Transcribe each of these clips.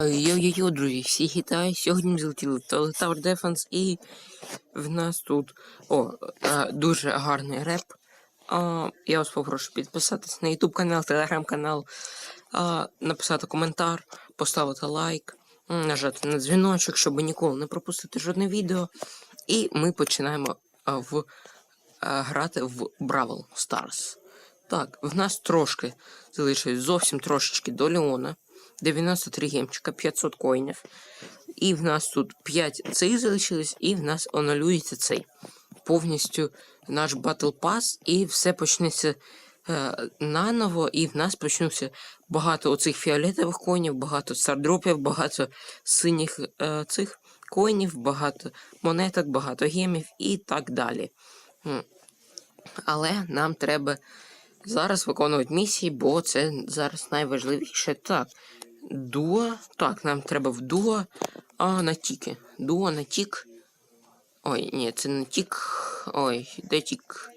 Йо-йо-йо, друзі, всіх вітаю. Сьогодні ми залетіли Tower Defense і в нас тут о, е, дуже гарний реп. А, я вас попрошу підписатись на YouTube канал, Telegram канал, написати коментар, поставити лайк, нажати на дзвіночок, щоб ніколи не пропустити жодне відео. І ми починаємо в, грати в Бравл Stars. Так, в нас трошки залишилось зовсім трошечки до Леона. 93 гемчика, 500 коїнів. І в нас тут 5 цих залишилось, і в нас анулюється цей. Повністю наш Battle Pass, і все почнеться е, наново, і в нас почнуться багато оцих фіолетових коїнів, багато стардропів, багато синіх е, цих коїнів, багато монеток, багато гемів і так далі. Але нам треба зараз виконувати місії, бо це зараз найважливіше. Так, дуо. Так, нам треба в дуо. А, на тіки. Дуо на тік. Ой, ні, це не тік. Ой, де тік?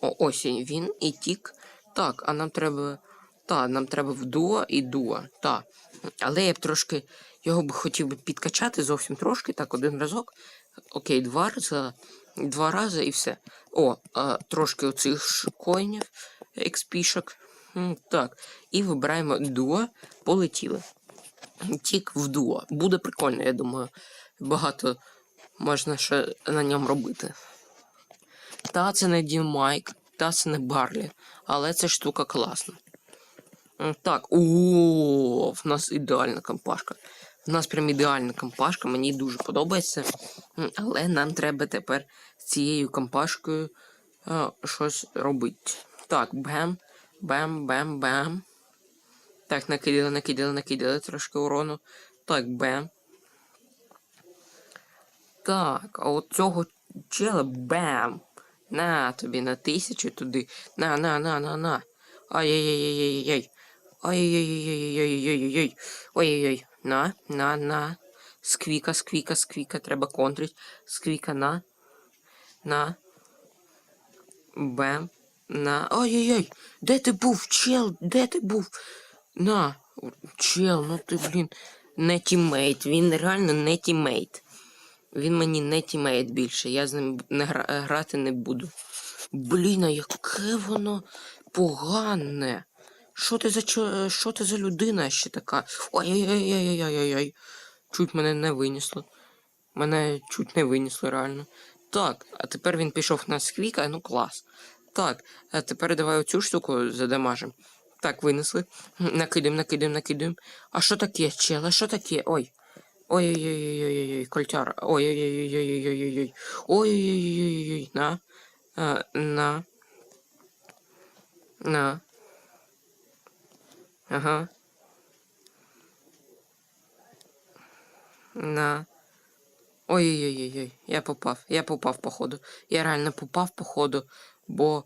О, ось він і тік. Так, а нам треба. Та, нам треба в дуо і дуо. Та. Але я б трошки його б хотів би підкачати зовсім трошки. Так, один разок. Окей, два рази. Два рази і все. О, а, трошки оцих коїнів, експішок. Так, і вибираємо дуо, полетіли. Тік в дуо. Буде прикольно, я думаю. Багато можна ще на ньому робити. Та це не Дімайк, та це не Барлі, але ця штука класна. Так, о, в нас ідеальна компашка. В нас прям ідеальна компашка, мені дуже подобається. Але нам треба тепер з цією компашкою е, щось робити. Так, бем, бем, бем, бем. Так, накидали, накидали, накидали трошки урону. Так, бем. Так, а от цього чела бем. На тобі на тисячу туди. На, на, на, на, на. Ай-яй-яй-яй-яй-яй. Ай-яй-яй-яй-яй-яй-яй. Ой-ой-ой. На, на, на. Сквіка, сквіка, сквіка. Треба контрить. Сквіка на. На. Бем. На. Ой-ой-ой. Де ти був, чел? Де ти був? На. Чел, ну ти, блін, не тіммейт. Він реально не тіммейт. Він мені не тімейт більше, я з ним не гра- грати не буду. Блін, а яке воно погане. Що ти за що ти за людина ще така? Ой-ой-ой-ой-ой-ой-ой. Чуть мене не винесло. Мене чуть не винесло, реально. Так, а тепер він пішов на сквіка, ну клас. Так, а тепер давай оцю штуку задамажим. Так, винесли. Накидуємо, накидуємо, накидуємо. А що таке, чел? А що таке? Ой. Ой-ой-ой-ой-ой-ой, кольтяр. Ой-ой-ой-ой-ой-ой-ой. Ой-ой-ой-ой-ой. На. А, на. На. Ага. На. Ой-ой-ой-ой. Я попав. Я попав, походу. Я реально попав, походу. Бо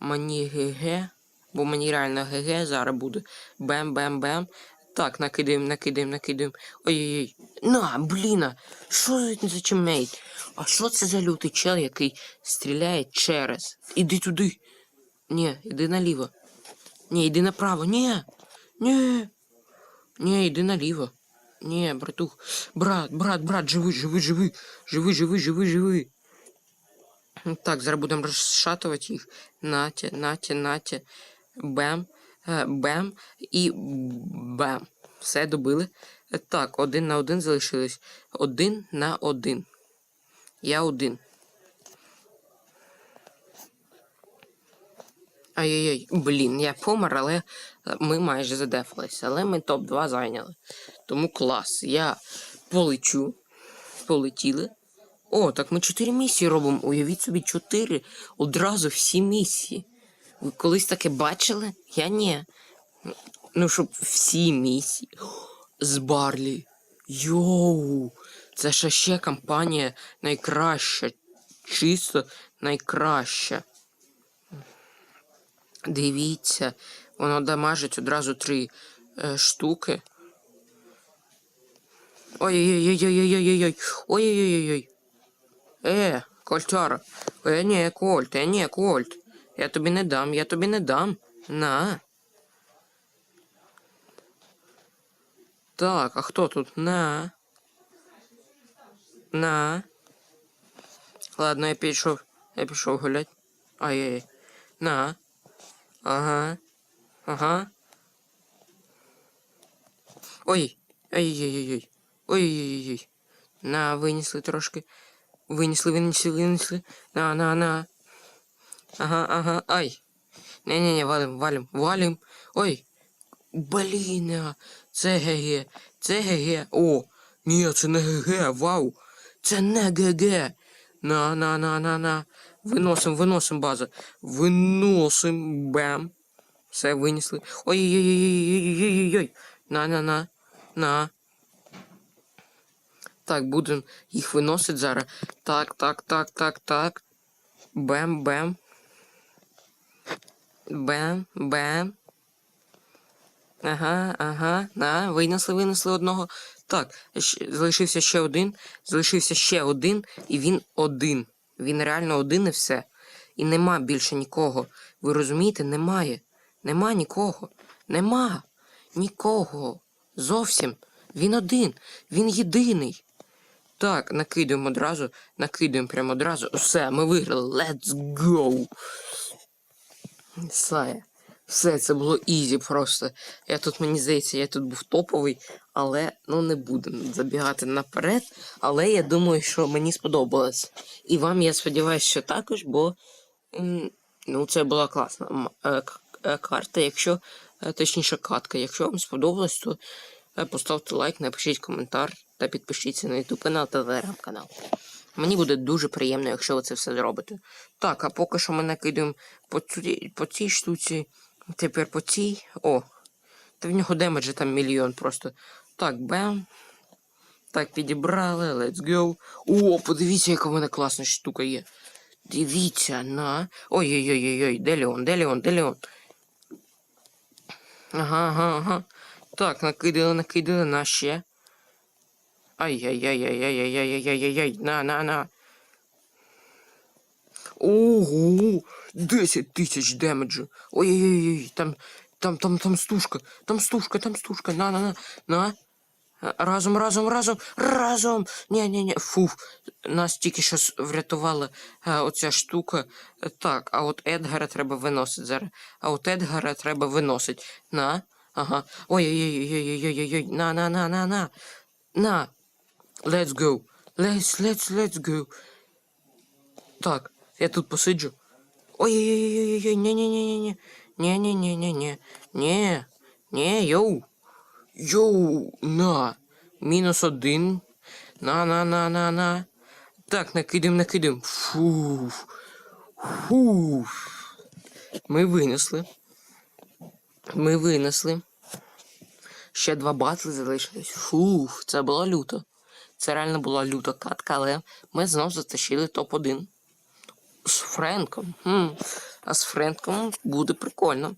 мені ГГ. Бо мені реально ГГ зараз буде. Бем-бем-бем. Так, накидаємо, накидаємо, накидаємо. Ой-ой-ой. На, бліна. Що це за чимейт? А що це за лютий чел, який стріляє через? Іди туди. Ні, іди наліво. Ні, іди направо. Ні. Ні. Ні, іди наліво. Ні, братух. Брат, брат, брат, живи, живи, живи. Живи, живи, живи, живи. Так, зараз будемо розшатувати їх. Натя, натя, натя. Бем, е, бем і бем. Все добили. Е, Так, один на один залишились. Один на один. Я один. Ай-яй-яй, блін, я помер, але е, ми майже задефалися. Але ми топ-2 зайняли. Тому клас. Я полечу. Полетіли. О, так ми 4 місії робимо. Уявіть собі, 4. Одразу всі місії. Ви колись таке бачили? Я ні. Ну, щоб всі місії. З Барлі. Йоу! Це ще ще компанія найкраща. Чисто найкраща. Дивіться, воно дамажить одразу три е, штуки. Ой-ой-ой-ой-ой-ой-ой-ой. Ой-ой-ой-ой. Е, кольтяра. Е, ні, кольт, е, ні, кольт. Я тобі не дам, я тобі не дам. На. Так, а хто тут? На. На. Ладно, я пішов. Я пішов гулять. Ай-яй. На. Ага. Ага. Ой. Ай-яй-яй-яй. Ой-яй-яй. На, винесли трошки. Винесли, винесли, винесли. На, на, на. Ага, ага. Ай. Не-не-не, валим, валим, валим. Ой. Блін, це ГГ. Це ГГ. О, ні, це не ГГ, вау. Це не ГГ. На, на, на, на, на. Виносим, виносим базу. Виносим. Бем. Все, винесли. Ой-ой-ой-ой-ой-ой-ой-ой. На, на, на. На. Так, будемо їх виносити зараз. Так, так, так, так, так. Бем, Бем, бем. Ага, ага, на, винесли, винесли одного. Так, залишився ще один, залишився ще один, і він один. Він реально один і все. І нема більше нікого. Ви розумієте, немає. Нема нікого. Нема нікого. Зовсім. Він один. Він єдиний. Так, накидуємо одразу, накидуємо прямо одразу. Все, ми виграли. Let's go! Все. Все, це було ізі просто. Я тут, мені здається, я тут був топовий, але ну не будемо забігати наперед. Але я думаю, що мені сподобалось. І вам, я сподіваюся, що також, бо ну, це була класна е, е, карта. Якщо, е, точніше, катка. Якщо вам сподобалось, то поставте лайк, напишіть коментар та підпишіться на YouTube канал та телеграм-канал. Мені буде дуже приємно, якщо ви це все зробите. Так, а поки що ми накидаємо по, цю, по цій штуці, тепер по цій. О, та в нього демеджі там мільйон просто. Так, бем. Так, підібрали, let's go. О, подивіться, яка в мене класна штука є. Дивіться на. Ой-ой-ой-ой, де Леон, де Леон, де Леон? Ага, ага, ага. Так, накидали, накидали на ще. Ай-яй-яй-яй-яй-яй-яй-яй-яй-яй. На, на, на. Ого! 10 тисяч демеджу. Ой-ой-ой, там, там, там, там стужка, там стужка, там стужка. На, на, на, на. Разом, разом, разом, разом. Ні, ні, ні. Фух, нас тільки що врятувала е, оця штука. Так, а от Едгара треба виносити зараз. А от Едгара треба виносити. На. Ага. Ой-ой-ой-ой-ой-ой-ой. На, на, на, на, на. На. Let's go. Let's, let's, let's go. Так, я тут посиджу. Ой-ой-ой-ой-ой, ні-ні-ні-ні-ні. Ні-ні-ні-ні-ні. Ні. Ні, йоу. Йоу, на. Мінус один. На, на, на, на, на. Так, накидем, накидем. Фу. Фу. Ми винесли. Ми винесли. Ще два батли залишились. Фух, це було люто. Це реально була люта катка, але ми знов затащили топ-1. З Френком. Хм. А з Френком буде прикольно.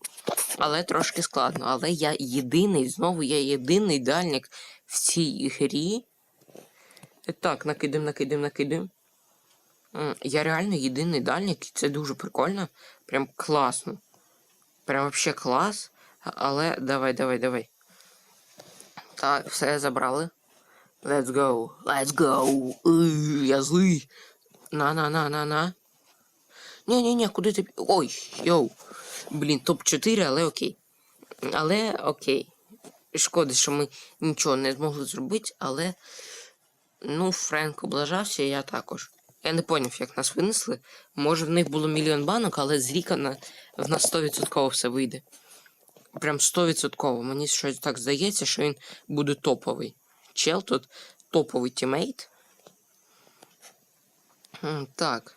Але трошки складно. Але я єдиний, знову я єдиний дальник в цій грі. Так, накидем, накидем, накидем. М, Я реально єдиний дальник, і це дуже прикольно. Прям класно. Прям вообще клас. Але давай, давай, давай. Так, все забрали. Let's go. Let's go. Я злий. На, на, на, на, на. Ні, ні, ні, куди ти. Ой, йоу. Блін, топ-4, але окей. Але окей. Шкода, що ми нічого не змогли зробити, але. Ну, Френк облажався, і я також. Я не поняв, як нас винесли. Може, в них було мільйон банок, але з Ріка в нас 100% все вийде. Прям 100%. Мені щось так здається, що він буде топовий. Чел тут топовий тімейт. Так.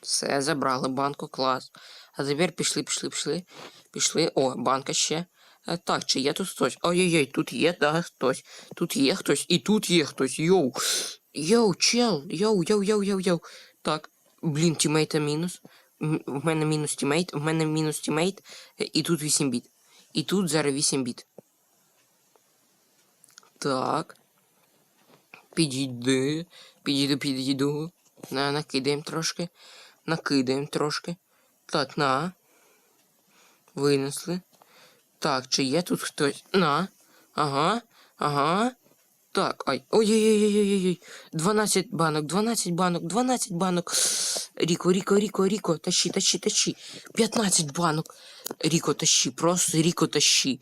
Все, забрали банку, клас. А тепер пішли, пішли, пішли. Пішли. О, банка ще. Е, Так, чи є тут хтось? Ой-ой-ой, тут є, да, хтось. Тут є хтось, і тут є хтось. Йоу. Йоу, чел. Йоу, йоу, йоу, йоу, йоу. Так. Блін, тімейта мінус. В мене мінус тімейт, в мене мінус тімейт, е, і тут 8 біт. І тут зараз 8 біт. Так. Підійди. Підійду, підійду. На, накидаємо трошки. Накидаємо трошки. Так, на. Винесли. Так, чи є тут хтось? На. Ага. Ага. Так, ай. Ой-ой-ой-ой-ой-ой. 12 банок, 12 банок, 12 банок. Ріко, Ріко, Ріко, Ріко, тащи, тащи, тащи. 15 банок. Ріко, тащи, просто Ріко, тащи.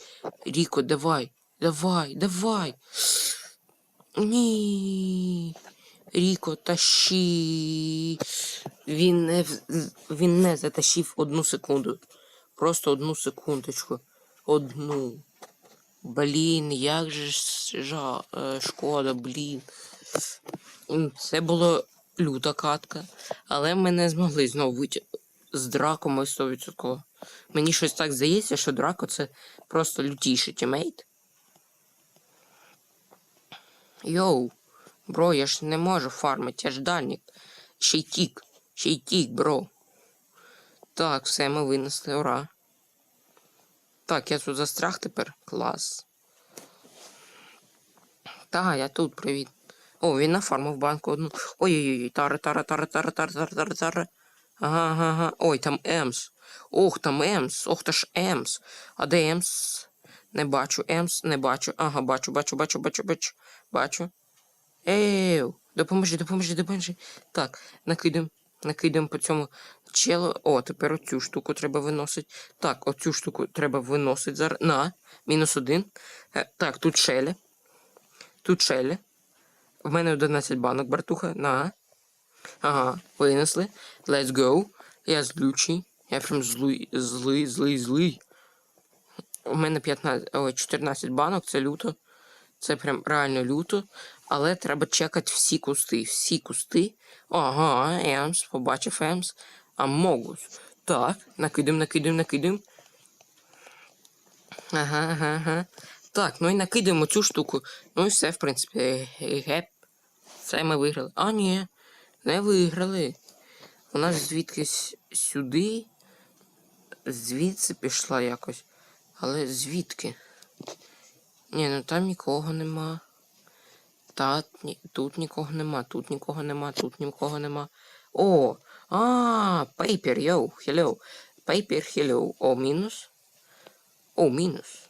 Ріко, давай, давай, давай. Ні. Ріко, тащи. Він не, він не затащив одну секунду. Просто одну секундочку. Одну. Блін, як же жа, е, шкода, блін. Це було люта катка, але ми не змогли знову вийти з драком ми 100%. Мені щось так здається, що драко це просто лютіший тімейт. Йоу, бро, я ж не можу фармити, я ж дальник. Ще й тік, ще й тік, бро. Так, все, ми винесли, ура. Так, я тут застряг тепер. Клас. Та, я тут, привіт. О, він нафармив банку одну. Ой-ой-ой, тара, тара, тара, тара, тара, тара, тара, тара. Ага, ага. Ой, там Емс. Ох, там Емс. Ох, та ж Емс. А де Емс? Не бачу, Емс, не бачу. Ага, бачу, бачу, бачу, бачу, бачу. Бачу. Еу, допоможи, допоможи, допоможи. Так, накидем, накидем по цьому челу. О, тепер оцю штуку треба виносити. Так, оцю штуку треба виносити зараз. На, мінус один. Е, так, тут шелі. Тут шелі. В мене 11 банок, братуха. На. Ага, винесли. Let's go. Я злючий. Я прям злий, злий, злий, злий. У мене 15, 14 банок, це люто. Це прям реально люто. Але треба чекати всі кусти. Всі кусти. Ага, Емс, побачив Емс. Амогус. Так, накидем, накидем, накидем. Ага, ага, ага. Так, ну і накидаємо цю штуку. Ну і все, в принципі, геп. Це ми виграли. А, ні, не виграли. У нас звідкись сюди. Звідси пішла якось. Але звідки? Ні, ну там нікого нема. Та, ні, тут нікого нема, тут нікого нема, тут нікого нема. О! А, пейпер, йоу, hello. Пейпер, hello. О, мінус. О, мінус.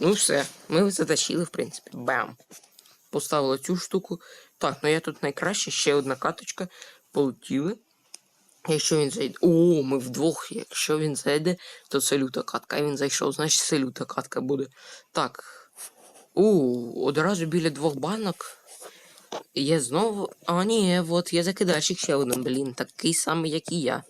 Ну все, ми затащили, в принципі. Бам. Поставили цю штуку. Так, ну я тут найкраще, ще одна каточка. Полетіли. Якщо він зайде. О, ми вдвох. Якщо він зайде, то це люта катка. А він зайшов, значить це люта катка буде. Так. У, одразу біля двох банок. Я знову. А, ні, от є закидальщик ще один, блін. Такий самий, як і я.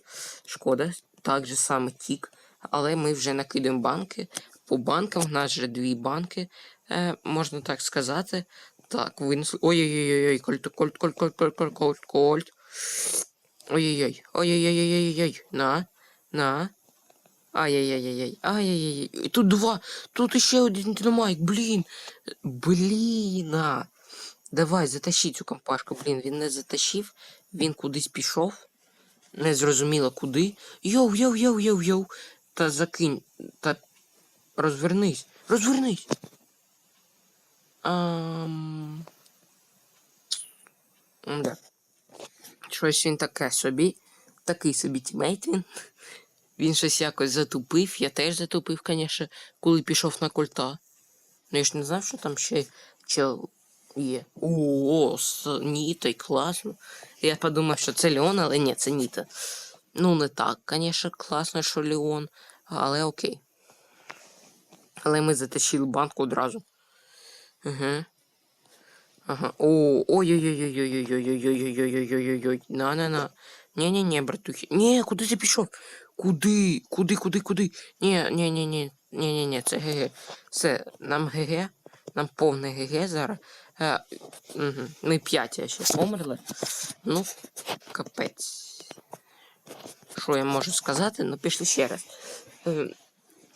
Шкода, так же саме тік. Але ми вже накидаємо банки. По банкам в нас вже дві банки, е, можна так сказати. Так, винесли. Ой-ой-ой, ой кольт, кольт, кольт, кольт, кольт, кольт, кольт. Ой-ой-ой, ой-ой-ой-ой-ой, на, на. Ай-яй-яй-яй-яй. ай-яй-яй. І Тут два, тут іще один динамайк, блін. Блін. а. Давай, затащи цю компашку, блін, він не затащив, він кудись пішов. Не зрозуміло куди. Йоу, йоу, йоу, йоу, йоу. Та закинь, та розвернись, розвернись. Ам... Да. Щось він таке собі. Такий собі тімейт він. Він щось якось затупив, я теж затупив, звісно, коли пішов на кольта. Ну я ж не знав, що там ще чел є. О, з Нітой, класно. Я подумав, що це Леон, але ні, це Ніта. Ну, не так, звісно, класно, що Леон, але окей. Але ми затащили банку одразу. Угу. Ага. О, ой-ой-ой-ой-ой-ой-ой-ой-ой-ой-ой-ой-ой-ой. На-на-на. Ні-ні-ні, братухи. Ні, куди ти пішов? Куди? Куди, куди, куди? Ні, ні, ні, ні. Ні, ні, ні, це ГГ. Все, нам ГГ. Нам повне ГГ зараз. Е, угу. Ми п'яті ще померли. Ну, капець. Що я можу сказати? Ну, пішли ще раз.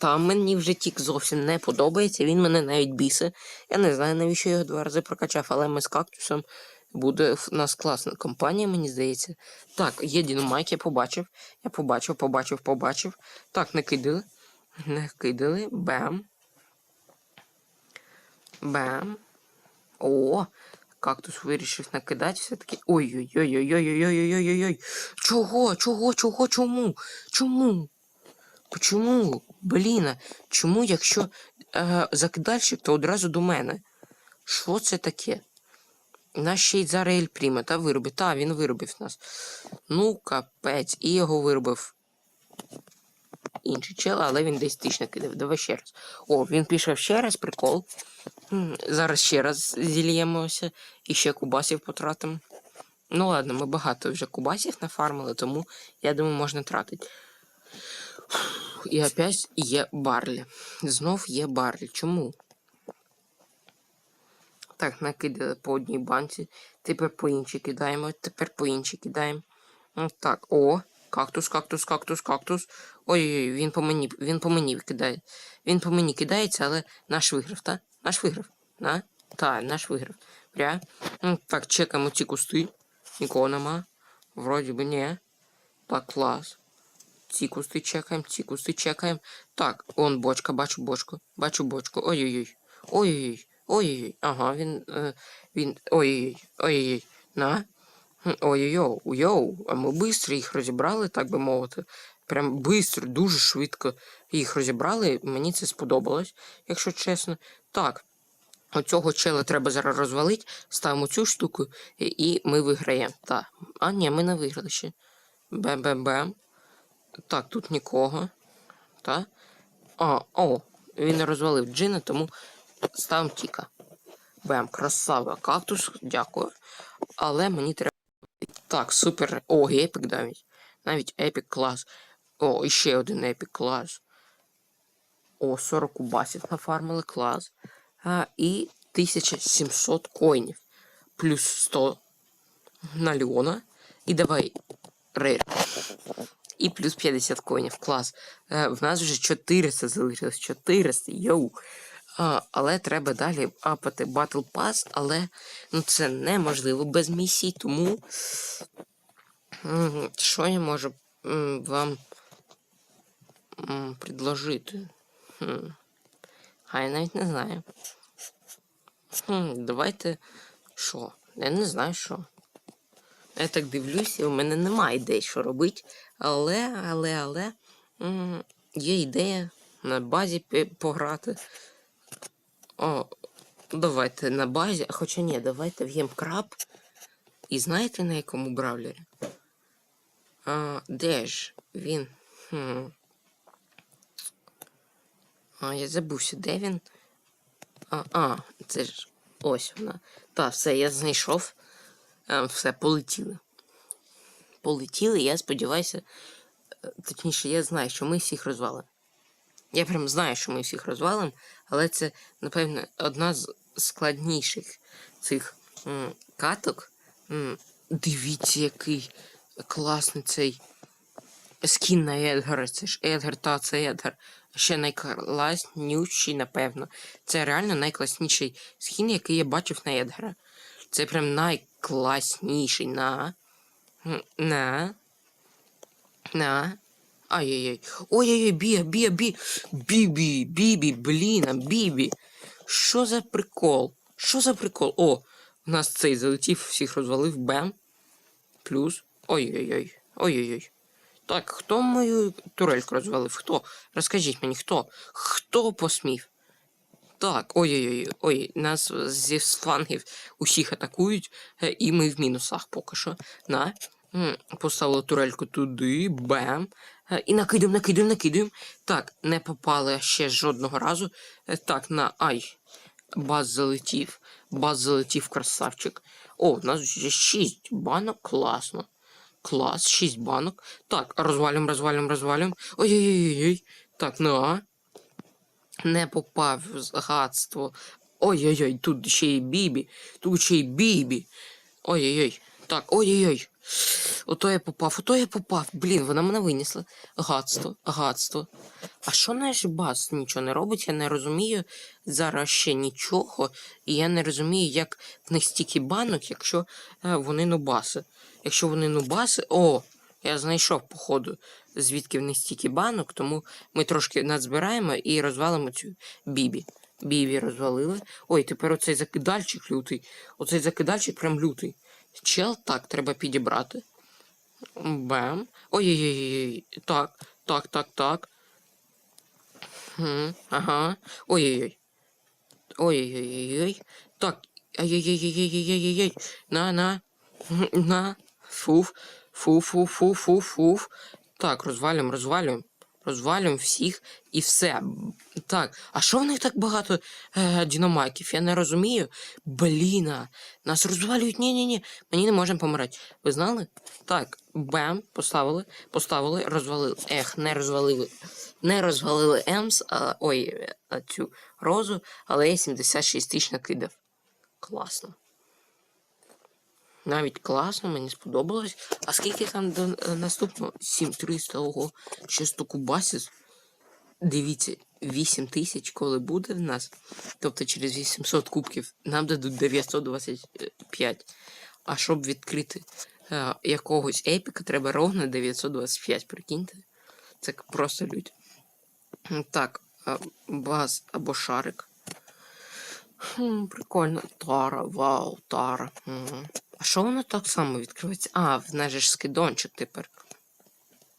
Та мені вже тік зовсім не подобається, він мене навіть бісе. Я не знаю, навіщо його два рази прокачав, але ми з кактусом буде в нас класна компанія, мені здається. Так, є динамайк, я побачив. Я побачив, побачив, побачив. Так, накидали. Накидали. Бам. Бам. О, кактус вирішив накидати все-таки. Ой-ой-ой-ой-ой-ой-ой-ой-ой-ой. Чого? Чого? Чого? Чому? Чому? Чому? Блін, чому, якщо е, закидальщик, то одразу до мене? Що це таке? Нас ще й зараз Ель Пріме, та виробив. Та, він виробив нас. Ну, капець, і його виробив інший чел, але він десь тисяч накидав. Давай ще раз. О, він пішов ще раз, прикол. Зараз ще раз зільємося і ще кубасів потратимо. Ну ладно, ми багато вже кубасів нафармили, тому я думаю, можна тратити. І опять є Барлі. Знов є Барлі. Чому? Так, накидали по одній банці. Тепер по іншій кидаємо. Тепер по іншій кидаємо. Так, о, кактус, кактус, кактус, кактус. Ой-ой-ой, він по мені, він по мені кидає. Він по мені кидається, але наш виграв, так? Наш виграв. На? Так, наш виграв. Пря. Так, чекаємо ці кусти. Нікого нема. Вроді би ні. Так, клас. Ці кусти чекаємо, ці кусти чекаємо. Так, он бочка, бачу бочку. Бачу бочку. Ой-ой-ой. Ой-ой-ой. Ой-ой-ой. Ага, він. Е, він. Ой-ой-ой. Ой-ой-ой. На. Ой-ой-ой. Йоу. А ми швидко їх розібрали, так би мовити. Прям швидко, дуже швидко їх розібрали. Мені це сподобалось, якщо чесно. Так. Оцього чела треба зараз розвалити, ставимо цю штуку, і ми виграємо. Так. А ні, ми не виграли ще. Бем-бем-бем. Так, тут нікого. Так. А, о, він розвалив джина, тому ставимо тіка. Бем, красава. Кактус, дякую. Але мені треба. Так, супер. О, епік навіть. Навіть епік клас. О, і ще один епік клас. О, 40 кубасів нафармили клас. А, і 1700 коїнів. Плюс 100 на Леона. І давай рейр. І плюс 50 коїнів. Клас. Е, в нас вже 400 залишилось. 400, йоу. А, але треба далі апати Battle Pass, але ну, це неможливо без місій, тому що я можу вам предложити? А я навіть не знаю. Давайте. Що? Я не знаю що. Я так дивлюся, у мене немає ідей, що робити. Але, але, але є ідея на базі пограти. О, давайте на базі. Хоча ні, давайте в'єм краб. І знаєте на якому бравлері? А, де ж він? Хм. А, я забувся, де він? А, а, це ж ось вона. Та, все, я знайшов. А, все, полетіли. Полетіли, я сподіваюся. е, Точніше, я знаю, що ми всіх розвалимо. Я прям знаю, що ми всіх розвалимо, але це, напевно, одна з складніших цих м, каток. М, дивіться, який класний цей скін на Едгара. Це ж Едгар, та це Едгар. Ще найкласніший, напевно. Це реально найкласніший скін, який я бачив на Едгара. Це прям найкласніший на. На. На. Ай-яй-яй. Ой-ой-ой, бія, бія, бі. Бібі, бібі, блін, бібі. Що за прикол? Що за прикол? О, у нас цей залетів, всіх розвалив, бем. Плюс. Ой-ой-ой. Ой-ой-ой. Так, хто мою турельку розвалив? Хто? Розкажіть мені, хто? Хто посмів? Так, ой-ой-ой, ой, нас зі флангів усіх атакують, е, і ми в мінусах поки що. На. Поставили турельку туди, бем. Е, І накидаємо, накидаємо, накидаємо. Так, не попали ще жодного разу. Е, Так, на ай. Баз залетів. Баз залетів красавчик. О, у нас вже 6 банок, класно. Клас, 6 банок. Так, розвалюємо, розвалюємо, розвалюємо. Ой-ой-ой. Так, на. Не попав в гадство. Ой-ой-ой, тут ще й бібі. Тут ще й бібі. Ой-ой-ой. Так, ой-ой-ой. Ото я попав, ото я попав. Блін, вона мене винесла. Гадство, гадство. А що наш бас нічого не робить? Я не розумію зараз ще нічого. І я не розумію, як в них стільки банок, якщо е, вони нубаси. Якщо вони нубаси. О! Я знайшов, походу, звідки в них стільки банок, тому ми трошки надзбираємо і розвалимо цю бібі. Бібі розвалили. Ой, тепер оцей закидальчик лютий. Оцей закидальчик прям лютий. Чел так треба підібрати. Бем. Ой-ой-ой. Так, так, так, так. Ага. Ой-ой-ой. Ой-ой-ой-ой. Так. Ай-яй-яй-яй-яй-яй-яй-яй. На, на. На. Фуф. Фу-фу-фу-фу-фуф. Так, розвалюємо, розвалюємо. Розвалюємо всіх і все. Так, а що в них так багато е, дінамайків? Я не розумію. Бліна, нас розвалюють. Ні-ні-ні. Мені не можемо помирати. Ви знали? Так, бем, поставили, поставили, розвалили. Ех, не розвалили. Не розвалили Емс, а, ой, е, цю розу, але я 76 тисяч накидав. Класно. Навіть класно, мені сподобалось. А скільки там до е, наступного? 7300, ого, ще 100 кубасів. Дивіться, 8 тисяч, коли буде в нас. Тобто через 800 кубків нам дадуть 925. А щоб відкрити е, якогось епіка, треба ровно 925, прикиньте. Це просто лють. Так, баз або шарик. Хм, прикольно. Тара, вау, тара. Угу. А що воно так само відкривається? А, в нас ж скидончик тепер.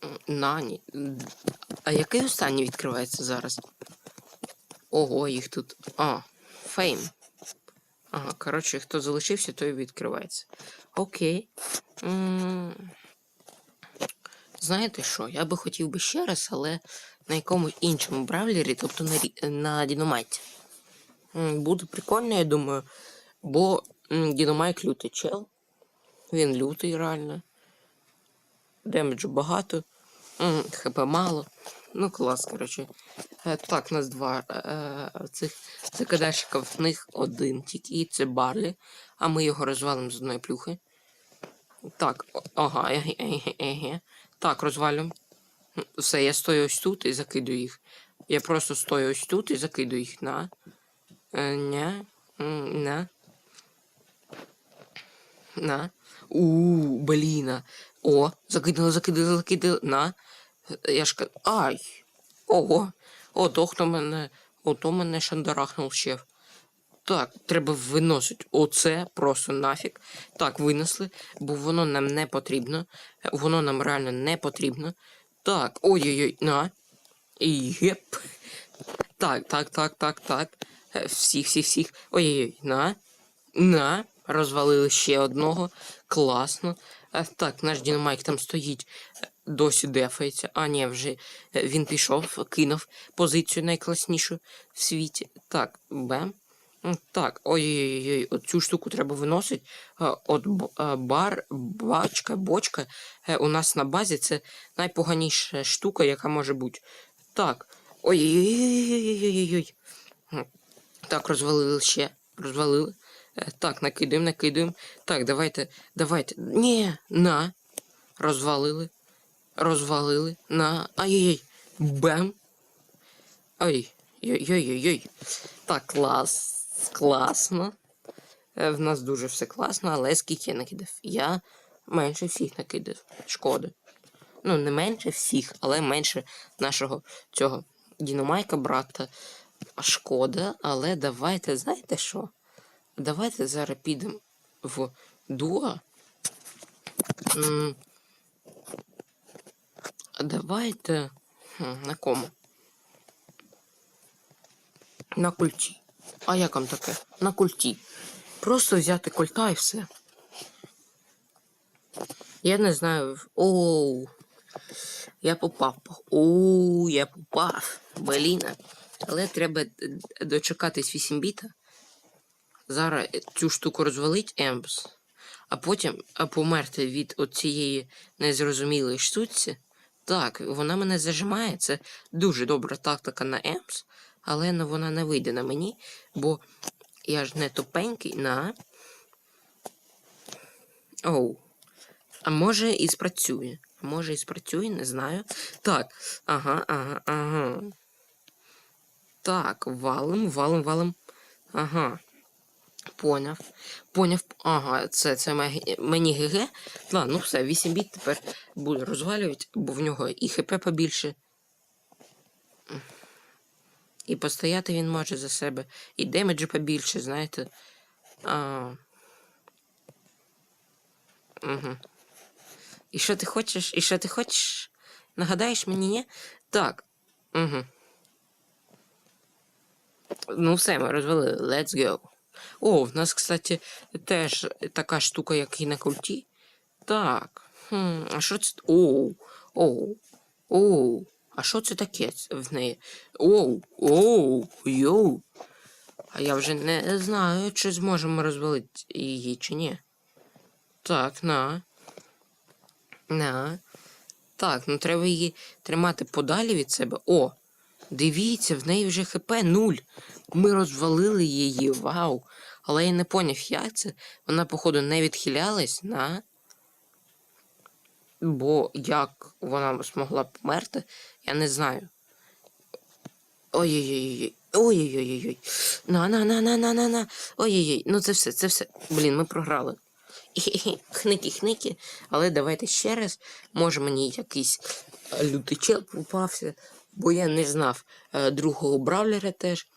М, Нані. А який останній відкривається зараз? Ого, їх тут. А, фейм. Ага, коротше, хто залишився, той відкривається. Окей. М, Знаєте що? Я би хотів би ще раз, але на якомусь іншому бравлері, тобто на, на Діномайті. Буде прикольно, я думаю. Бо м, Дінамайк лютий чел. Він лютий реально. Демеджу багато. ХП мало. Ну, клас, коротше. Е, Так, нас два е, цих закидальщика, в них один тільки, і це Барлі. А ми його розвалимо з одної плюхи. Так, ага, еге, еге. Так, розвалюємо. Все, я стою ось тут і закидую їх. Я просто стою ось тут і закидую їх на. Е. На. На. У, бліна. О, закидали, закидали, закидали. На. Я ж ка- Ай. Ого. Ото хто мене. Ото мене шандарахнув ще. Так, треба виносити. Оце просто нафіг. Так, винесли, бо воно нам не потрібно. Воно нам реально не потрібно. Так, ой-ой-ой, на. Геп. Так, так, так, так, так. Всіх, всіх, всіх. Ой-ой-ой, на. На. Розвалили ще одного. Класно. Так, наш Дінамайк там стоїть, досі дефається. А, ні, вже е, він пішов, кинув позицію найкласнішу в світі. Так, бем. Так, ой-ой-ой, от цю штуку треба виносити. Е, От е, бар, бачка, бочка у нас на базі це найпоганіша штука, яка може бути. Так. Ой-ой-ой-ой-ой-ой-ой. Так, розвалили ще. Розвалили. Е, Так, накидаємо, накидаємо. Так, давайте, давайте. Ні, на. Розвалили. Розвалили. На. Ай-яй-яй. Бем. Ой. Йой-йой-йой. Так, клас. Класно. Е, В нас дуже все класно, але скільки я накидав? Я менше всіх накидав. Шкода. Ну, не менше всіх, але менше нашого цього Діномайка, брата. Шкода, але давайте, знаєте що? Давайте зараз підемо в дуа. Давайте. На кому? На культі. А як вам таке? На культі. Просто взяти культа і все. Я не знаю. Оу. Я попав. Оу, я попав. Бліна. Але треба дочекатись 8 біта. Зараз цю штуку розвалить Емпс, а потім померти від оцієї незрозумілої штуці. Так, вона мене зажимає. Це дуже добра тактика на Емпс, але ну, вона не вийде на мені, бо я ж не тупенький на. Оу. А може і спрацює. Може і спрацює, не знаю. Так, ага, ага, ага. Так, валим, валим, валим. Ага. Поняв. Поняв. Ага, це, це мені ГГ. Ладно, ну все, 8 біт тепер буде розвалювати, бо в нього і ХП побільше. І постояти він може за себе. І демеджу побільше, знаєте. А... Угу. І що ти хочеш? І що ти хочеш? Нагадаєш мені, ні? Так. Угу. Ну, все, ми розвели. Let's go. О, в нас, кстати, теж така штука, як і на культі. Так. Хм, а що це? Оу. Оу. Оу. А що це таке в неї? Оу. Оу. Йоу. А я вже не знаю, чи зможемо розвалити її, чи ні. Так, на. На. Так, ну треба її тримати подалі від себе. О! Дивіться, в неї вже ХП нуль. Ми розвалили її, вау. Але я не поняв, як це. Вона, походу, не відхилялась на. Бо як вона змогла померти, я не знаю. Ой-ой-ой. Ой-ой-ой. На, на, на, на, на, на, на. Ой-ой-ой. Ну це все, це все. Блін, ми програли. Хники-хники. Але давайте ще раз. Може мені якийсь лютий чел попався, бо я не знав е, другого бравлера теж.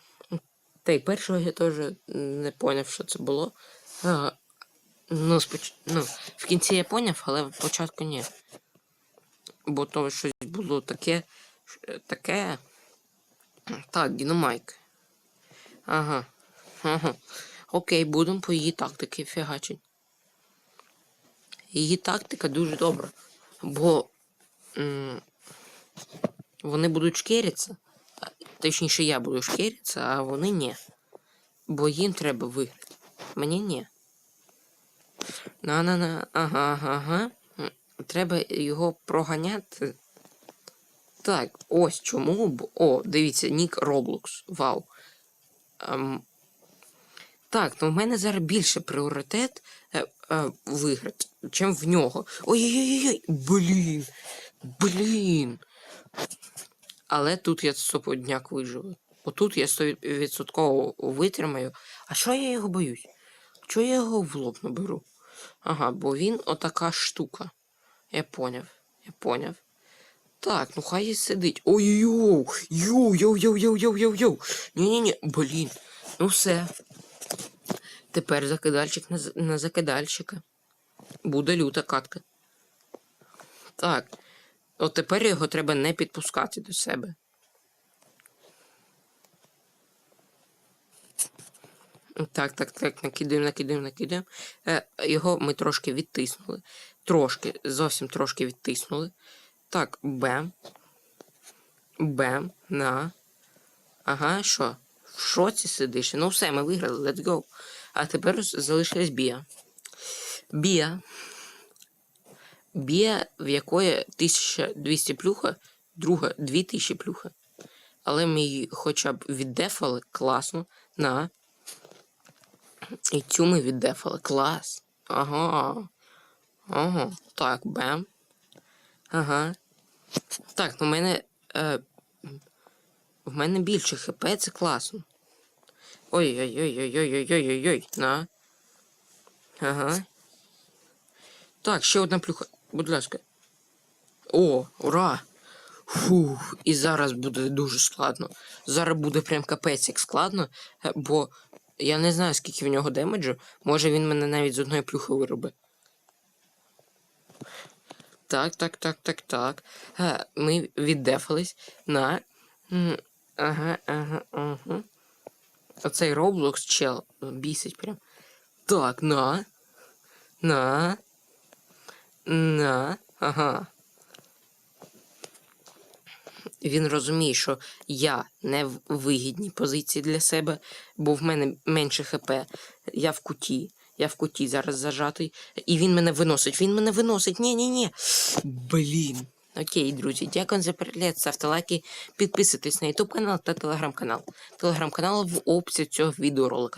Та й першого я теж не поняв, що це було. А, ну, споч... ну, в кінці я поняв, але в початку ні. Бо то щось було таке. таке. Так, Дінамайк. Ага. ага. Окей, будемо по її тактики фігачить. Її тактика дуже добра. Бо м, вони будуть шкеритися. Точніше, я буду шкеритися, а вони ні. Бо їм треба виграти. Мені ні. На-на-на. Ага, ага. Треба його проганяти. Так, ось чому. О, дивіться, нік Roblox. Вау. Ем, так, ну в мене зараз більше пріоритет е, е, виграти, чим в нього. Ой-ой-ой, блін. Блін. Але тут я стоподняк виживу. Отут я 100% витримаю. А що я його боюсь? Чого я його в лоб наберу? Ага, бо він отака штука. Я поняв. Я поняв. Так, ну хай і сидить. Ой-йоу! Йоу, йоу, йоу, йоу, йоу, йоу, йоу. Ні-ні-ні, блін. Ну все. Тепер закидальчик на, на закидальчика. Буде люта катка. Так. От тепер його треба не підпускати до себе. Так, так, так, накидаємо, накидаємо, накидаємо. Е, його ми трошки відтиснули. Трошки, зовсім трошки відтиснули. Так, бем. Бем. На. Ага, що? В шоці сидиш? Ну все, ми виграли, let's go. А тепер залишилась Біа. Біа. Біа, в якої 1200 плюха, друга 2000 плюха. Але ми її хоча б віддефали класно на. І цю ми віддефали. Клас. Ага. Ага. Так, бем. Ага. Так, ну в мене. Е, в мене більше хп, це класно. Ой-ой-ой-ой-ой-ой-ой-ой. На. Ага. Так, ще одна плюха. Будь ласка. О, ура! Фух, і зараз буде дуже складно. Зараз буде прям капець як складно, е, бо я не знаю, скільки в нього демеджу. Може він мене навіть з одної плюхи виробить. Так, так, так, так, так. Е, Ми віддефались на. Ага, ага, ага. Оцей Roblox чел бісить прям. Так, на. На. На. Ага. Він розуміє, що я не в вигідній позиції для себе, бо в мене менше ХП. Я в куті. Я в куті зараз зажатий. І він мене виносить. Він мене виносить. Ні-ні-ні. Блін. Окей, друзі, дякую за перегляд. Ставте лайки, підписуйтесь на YouTube канал та телеграм-канал. Телеграм-канал в описі цього відеоролика.